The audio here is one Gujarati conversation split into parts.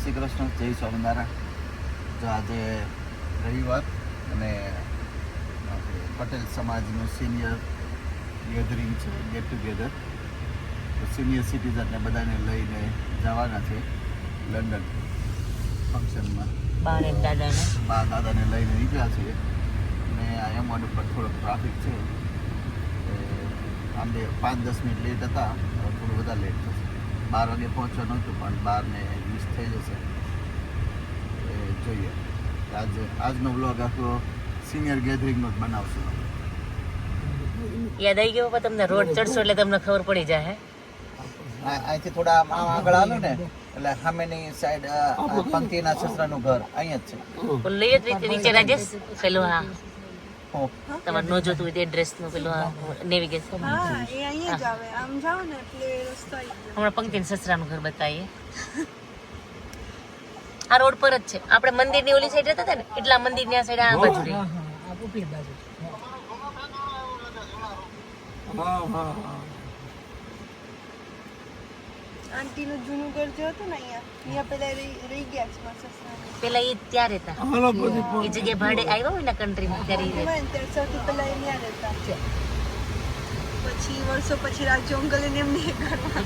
જય શ્રી કૃષ્ણ જય સ્વામિનારાયણ. જો આજે રવિવાર અને પટેલ સમાજનું સિનિયર ગેધરિંગ છે ગેટ ટુગેધર સિનિયર સિટીઝનને બધાને લઈને જવાના છે લંડન ફંક્શનમાં. દાદાને. બા દાદાને લઈને નીકળ્યા છીએ અને આ એમવાડ ઉપર થોડોક ટ્રાફિક છે. આમ પાંચ દસ મિનિટ લેટ હતા થોડું વધારે લેટ થશે. બાર વાગે પહોંચવાનું હતું પણ બારને મિસ થઈ જશે. એ જોઈએ. આજે આજનો બ્લોગ આખો સિનિયર ગેધરિંગનો જ બનાવશું. યાદ આવી ગયો તમને રોડ ચડશો એટલે તમને ખબર પડી જાય અહીંથી થોડા આમ આગળ આવો ને એટલે સામેની સાઈડ પંક્તિના સસરાનું ઘર અહીંયા જ છે. લઈએ જ રીતે નીચે રાજેશ પેલું હો. તમારે ન જોતું હોય તે એડ્રેસનું પેલું નેવિગેશન હા એ અહીંયા જ આવે. આમ જાઓ ને એટલે રસ્તો આવી જાય હમણાં પંક્તિન સસરાનું ઘર બતાવીએ. આ રોડ પર જ છે. આપણે મંદિરની ઓલી સાઈડ રહેતા હતા ને એટલા મંદિરની આ સાઈડ આ બાજુ. રહી આંટીનું જૂનું ઘર જે હતું ને અહીંયા અહીંયા પેલા રહી ગયા છે મારા સસરાને પેલા એ ત્યાં રહેતા એ જગ્યાએ ભાડે આવ્યા હોય ને કન્ટ્રીમાં ત્યારે એ પછી વર્ષો પછી રાજુ અંકલ ને એમને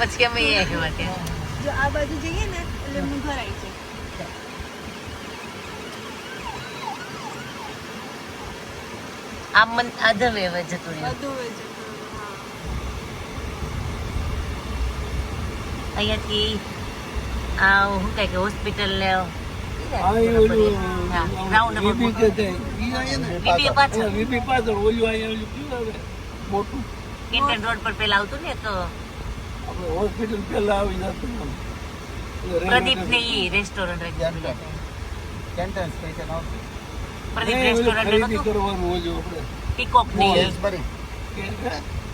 પછી અમે એ આવ્યા ત્યાં. જો આ બાજુ જઈએ ને એટલે એમનું ઘર આવી જાય. આમ મન આધમ જતું રહ્યું. અહીંયાથી આ શું કહે કે હોસ્પિટલ ને કેન્ટન રોડ પર પેલા આવતું ને તો હોસ્પિટલ પેલા આવી જતું પ્રદીપ ને ઈ રેસ્ટોરન્ટ કેન્ટન કેન્ટન સ્ટેશન આવશે પ્રદીપ રેસ્ટોરન્ટ હતું કરવાનું હોય આપણે પીકોક ને સેન્સબરી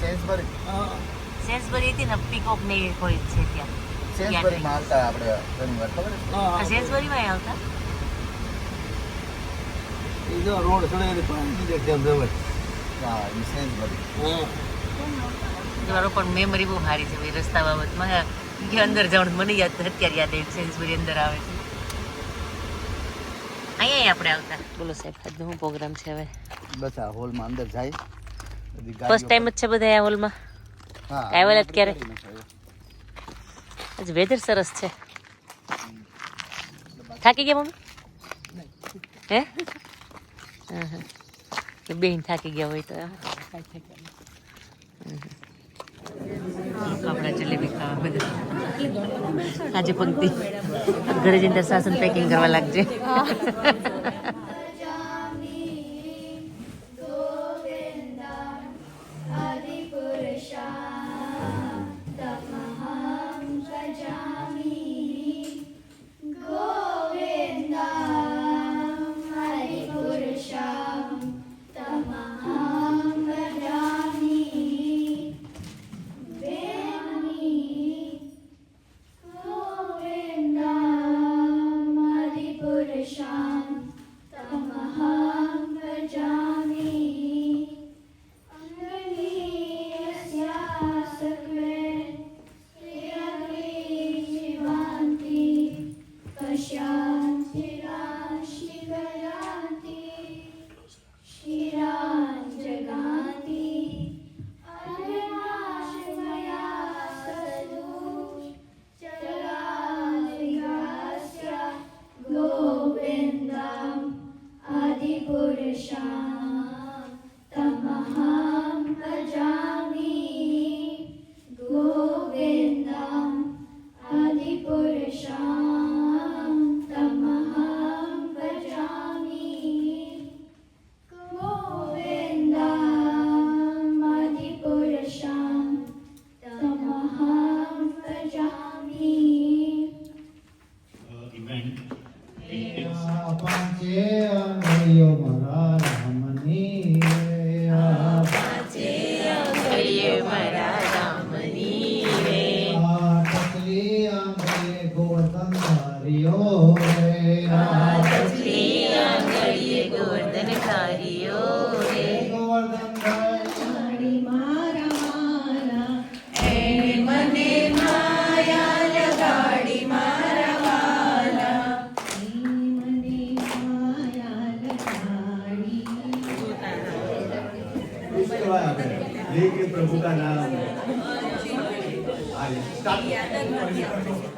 સેન્સબરી સેન્સબરી હતી ને પીકોક ને ઈ છે ત્યાં સેન્સબરીમાં આવતા આપણે ઘણી ખબર છે? આ આવતા? એ જો રોડ સડે પાણી દે કેમ હા એ સેન્સબરી તમારો પણ મેમરી બહુ સારી છે રસ્તા બાબતમાં. કે અંદર જવાનું મને યાદ અત્યારે યાદ સેન્સબરી અંદર આવે છે. અહીંયા આપણે આવતા. બોલો સાહેબ આજનો શું પ્રોગ્રામ છે હવે? બસ આ હોલમાં અંદર જાય. ફર્સ્ટ ટાઈમ જ છે બધા આ હોલમાં? હા આવ્યા જ ક્યારે? કરી નાખ્યો. આજ વેધર સરસ છે થાકી ગયા મમ્મી હે હા, હા. બેન થાકી ગયા હોય તો એમ. હમ. આપણા જલેબી ખાવા બધા આજે પંક્તિ ઘરે જઈને તારે સાસન પેકિંગ કરવા લાગજે ગોરધ્યો રે રાધશ્રી આંગળીએ ગોરધન ધાર્યો રે ગોરધન મારા મારા એને મને માયા લગાડી મારા વાલા મને માયા લગાડી પ્રભુ કા નામ સ્ટાર્ટ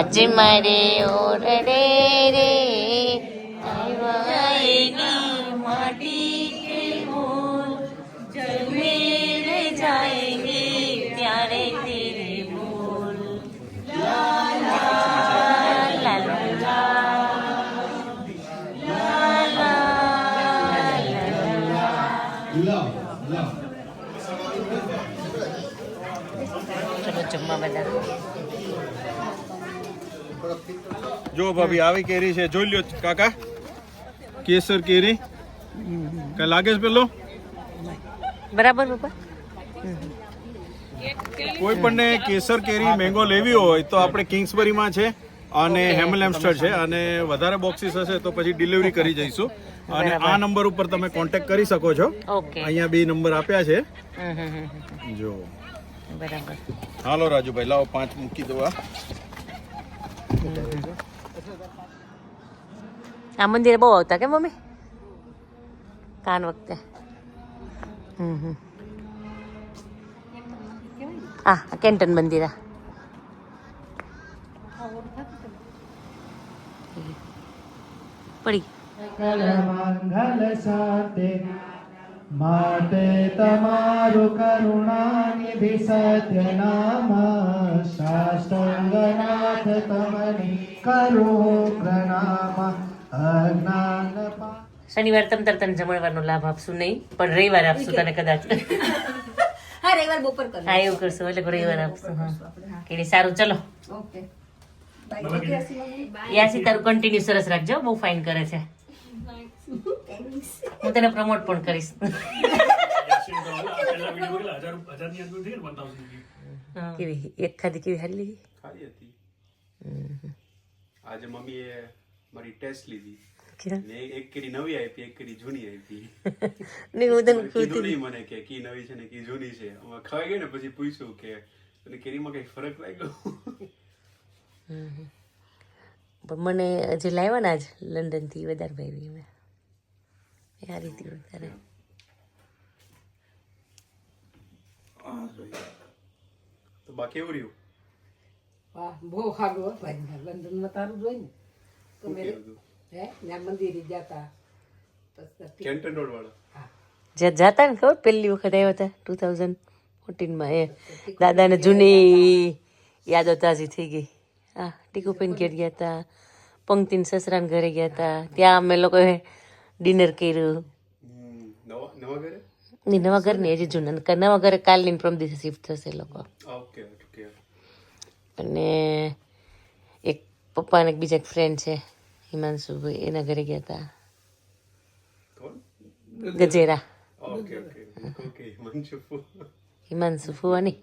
આજે મારે ઓરડે રે ચલો જમવા બધા. જો ભાભી આવી કેરી છે. જોઈ લ્યો કાકા. કેસર કેરી. કઈ લાગે છે પેલો? બરાબર પપ્પા? કોઈ પણને કેસર કેરી મેંગો લેવી હોય તો આપણે કિંગ્સબરીમાં છે અને હેમલ હેમસ્ટર છે અને વધારે બોક્સીસ હશે તો પછી ડિલિવરી કરી જઈશું. અને આ નંબર ઉપર તમે કોન્ટેક્ટ કરી શકો છો. અહીંયા બે નંબર આપ્યા છે. જો. બરાબર. હાલો રાજુભાઈ લાવો પાંચ મૂકી દો આ આ મંદિરે બહુ આવતા કે મમ્મી? કાન વખતે. હમ હમ. આ કેન્ટન મંદિર પડી. માટે તમારું કરુણાનિધિ સત્ય નામ સાષ્ટાંગનાથ તમને કરો પ્રણામ. અજ્ઞાન શનિવાર તમ તાર તને જમણવારનો લાભ આપશું નહીં પણ રવિવાર આપશું તને કદાચ. હા રવિવાર બપોર કરો હા એવું કરશું એટલે રવિવાર આપશું હા. કે સારું ચલો. ઓકે. યાસી તારું કન્ટિન્યુ સરસ રાખજો બહુ ફાઇન કરે છે. હું તને પ્રમોટ પણ કરીશ. કેવી એક ખાધી કેવી હારી લીધી? ખાધી હતી. આજે મમ્મીએ મારી ટેસ્ટ લીધી. એક કેરી નવી આપી એક કેરી જૂની આપી નહીં હું તને કીધું નહીં મને કે કી નવી છે ને કી જૂની છે. અમે ખવાઈ ગઈ ને પછી પૂછ્યું કે તને કેરીમાં કઈ ફરક લાગ્યો? પણ મને જે લાવ્યા ને આજ લંડનથી વધારે ભાઈ અમે સારી હતી વધારે તો બાકી એવું રહ્યું વાહ બહુ સારું હો ભાઈ લંડનમાં તારું જોઈ ને તો શું મેરે કીધું તું? હે ત્યાં મંદિરે જતા પછી કેન્ટન રોડ વાળા જ્યાં જાતા ને ખબર પહેલી વખત આવ્યા હતા ટુ થાઉઝન્ડ ફોર્ટીનમાં એ દાદાને જૂની યાદો તાજી થઈ ગઈ હા ટીકુપેન ઘેર ગયા હતા પંક્તિન સસરાને ઘરે ગયા હતા ત્યાં અમે લોકોએ ડિનર કર્યું નવા નહીં નવા ઘર નહીં હજી જૂના નવા ઘરે કાલની ને પ્રમ દિવસે શિફ્ટ થશે લોકો ઓકે ઓકે અને એક પપ્પા અને એક બીજા એક ફ્રેન્ડ છે હિમાંશુભાઈ એના ઘરે ગયા હતા Gajera okay okay okay Himanshu ફુવાની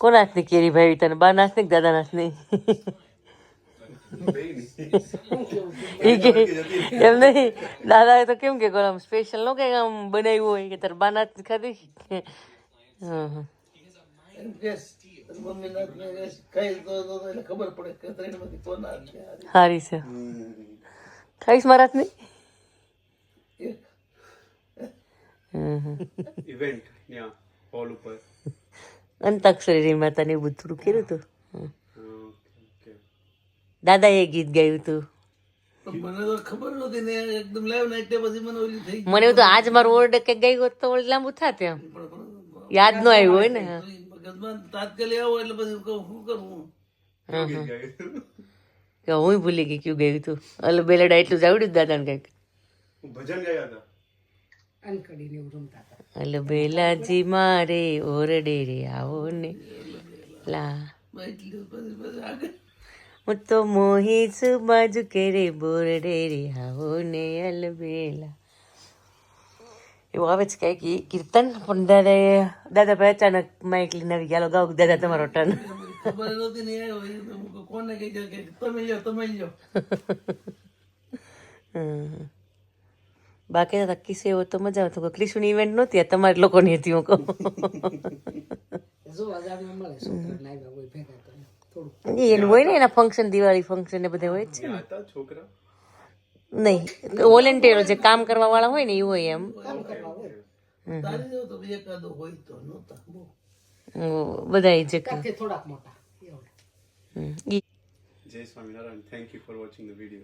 કોણ કેરી ભાઈ તને બા નાથની દાદા નાથની એમ નહીં. દાદા તો કેમ કે આમ સ્પેશિયલ નો કઈ આમ બનાવ્યું હોય કે તાર બાના ખાધી? સારી છે. ખાઈશ મારા ની ઇવેન્ટ ત્યાં હોલ અંતાક્ષરી માતા ને બધું કર્યું હતું. દાદાએ ગીત ગાયું હતું. મને તો ખબર નહોતી ને એકદમ લાઈવ નાઈટ પછી મને ઓલી થઈ મને એવું તો આજ મારો ઓર્ડર કે ગઈ હોત તો ઓલું લાંબુ થાત એમ. યાદ ન આવ્યું હોય ને. મગજમાં તાત્કાલિક આવો એટલે પછી શું કરવું કેવું ગીત ગાયું? કે હું ભૂલી ગઈ ક્યું ગયું તું. અલ બેલેડા એટલું જ આવડ્યું દાદાને કંઈક. ભજન ગયા હતા? અલ બેલાજી મારે ઓરડે રે આવો ને. લા એટલી પછી પછી આગળ હું તો મોહી છું બાજુ કે બોરડે રે આવો ને અલબેલા. એવું આવે છે ઈ કીર્તન? પણ દાદા દાદા ભાઈ અચાનક માઇક લઈને આવી ગયા. ગાઉ દાદા તમારો ટર્ન ખબર નહોતી ને આવ્યો તો હું કહું, કોને કે. બાકી તો કિસ્સો એવો તો મજા આવતો ક્રિશુની ઇવેન્ટ નહોતી તમારા લોકોની હતી હું કહું. એનું હોય ને એના ફંક્શન દિવાળી ફંક્શન ને બધા હોય જ છે ને. છોકરા. નહીં વોલેન્ટિયરો જે કામ કરવા વાળા હોય ને એ હોય એમ. તારી જેવો તો એકાદો હોય તો નહોતા. બહુ. બધા જે થોડાક મોટા. હમ. Jai Swaminarayan. Thank you for watching the video